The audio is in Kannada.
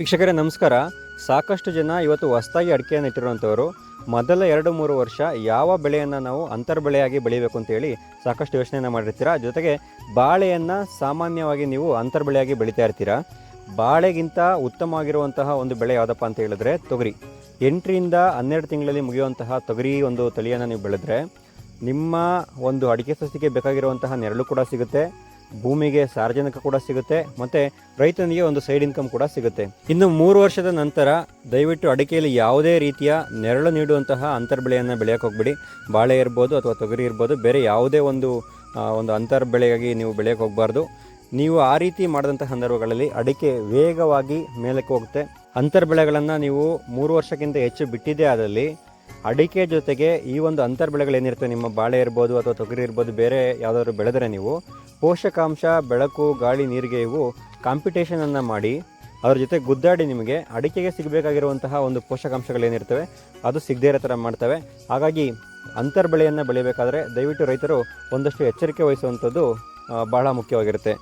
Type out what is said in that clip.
ವೀಕ್ಷಕರೇ, ನಮಸ್ಕಾರ. ಸಾಕಷ್ಟು ಜನ ಇವತ್ತು ಹೊಸದಾಗಿ ಅಡಿಕೆಯನ್ನು ಇಟ್ಟಿರುವಂಥವರು ಮೊದಲ ಎರಡು ಮೂರು ವರ್ಷ ಯಾವ ಬೆಳೆಯನ್ನು ನಾವು ಅಂತರ್ ಬೆಳೆಯಾಗಿ ಬೆಳಿಬೇಕು ಅಂತೇಳಿ ಸಾಕಷ್ಟು ಯೋಚನೆಯನ್ನು ಮಾಡಿರ್ತೀರಾ? ಜೊತೆಗೆ ಬಾಳೆಯನ್ನು ಸಾಮಾನ್ಯವಾಗಿ ನೀವು ಅಂತರ್ ಬೆಳೆಯಾಗಿ ಬೆಳಿತಾ ಇರ್ತೀರಾ? ಬಾಳೆಗಿಂತ ಉತ್ತಮವಾಗಿರುವಂತಹ ಒಂದು ಬೆಳೆ ಯಾವುದಪ್ಪ ಅಂತ ಹೇಳಿದ್ರೆ ತೊಗರಿ. ಎಂಟರಿಂದ ಹನ್ನೆರಡು ತಿಂಗಳಲ್ಲಿ ಮುಗಿಯುವಂತಹ ತೊಗರಿ ಒಂದು ತಳಿಯನ್ನು ನೀವು ಬೆಳೆದ್ರೆ ನಿಮ್ಮ ಒಂದು ಅಡಿಕೆ ಸಸ್ಯಕ್ಕೆ ಬೇಕಾಗಿರುವಂತಹ ನೆರಳು ಕೂಡ ಸಿಗುತ್ತೆ. ಭೂಮಿಗೆ ಸಾರ್ವಜನಿಕ ಕೂಡ ಸಿಗುತ್ತೆ, ಮತ್ತು ರೈತನಿಗೆ ಒಂದು ಸೈಡ್ ಇನ್ಕಮ್ ಕೂಡ ಸಿಗುತ್ತೆ. ಇನ್ನು ಮೂರು ವರ್ಷದ ನಂತರ ದಯವಿಟ್ಟು ಅಡಿಕೆಯಲ್ಲಿ ಯಾವುದೇ ರೀತಿಯ ನೆರಳು ನೀಡುವಂತಹ ಅಂತರ್ ಬೆಳೆಯನ್ನು ಬೆಳೆಯೋಕೆ ಹೋಗ್ಬಿಡಿ. ಬಾಳೆ ಇರ್ಬೋದು ಅಥವಾ ತೊಗರಿ ಇರ್ಬೋದು, ಬೇರೆ ಯಾವುದೇ ಒಂದು ಒಂದು ಅಂತರ್ ಬೆಳೆಯಾಗಿ ನೀವು ಬೆಳೆಯೋಕೆ ಹೋಗಬಾರ್ದು. ನೀವು ಆ ರೀತಿ ಮಾಡಿದಂಥ ಸಂದರ್ಭಗಳಲ್ಲಿ ಅಡಿಕೆ ವೇಗವಾಗಿ ಮೇಲಕ್ಕೆ ಹೋಗುತ್ತೆ. ಅಂತರ್ ಬೆಳೆಗಳನ್ನು ನೀವು ಮೂರು ವರ್ಷಕ್ಕಿಂತ ಹೆಚ್ಚು ಬಿಟ್ಟಿದ್ದೇ ಆದಲ್ಲಿ ಅಡಿಕೆ ಜೊತೆಗೆ ಈ ಒಂದು ಅಂತರ್ ಬೆಳೆಗಳೇನಿರ್ತವೆ ನಿಮ್ಮ ಬಾಳೆ ಇರ್ಬೋದು ಅಥವಾ ತೊಗರಿ ಇರ್ಬೋದು, ಬೇರೆ ಯಾವುದಾದ್ರು ಬೆಳೆದರೆ ನೀವು ಪೋಷಕಾಂಶ, ಬೆಳಕು, ಗಾಳಿ, ನೀರಿಗೆ ಇವು ಕಾಂಪಿಟೇಷನನ್ನು ಮಾಡಿ ಅದ್ರ ಜೊತೆ ಗುದ್ದಾಡಿ ನಿಮಗೆ ಅಡಿಕೆಗೆ ಸಿಗಬೇಕಾಗಿರುವಂತಹ ಒಂದು ಪೋಷಕಾಂಶಗಳೇನಿರ್ತವೆ, ಅದು ಸಿಗದೇ ಇರೋ ಥರ ಮಾಡ್ತವೆ. ಹಾಗಾಗಿ ಅಂತರ್ ಬೆಳೆಯನ್ನು ಬೆಳಿಬೇಕಾದ್ರೆ ದಯವಿಟ್ಟು ರೈತರು ಒಂದಷ್ಟು ಎಚ್ಚರಿಕೆ ವಹಿಸುವಂಥದ್ದು ಬಹಳ ಮುಖ್ಯವಾಗಿರುತ್ತೆ.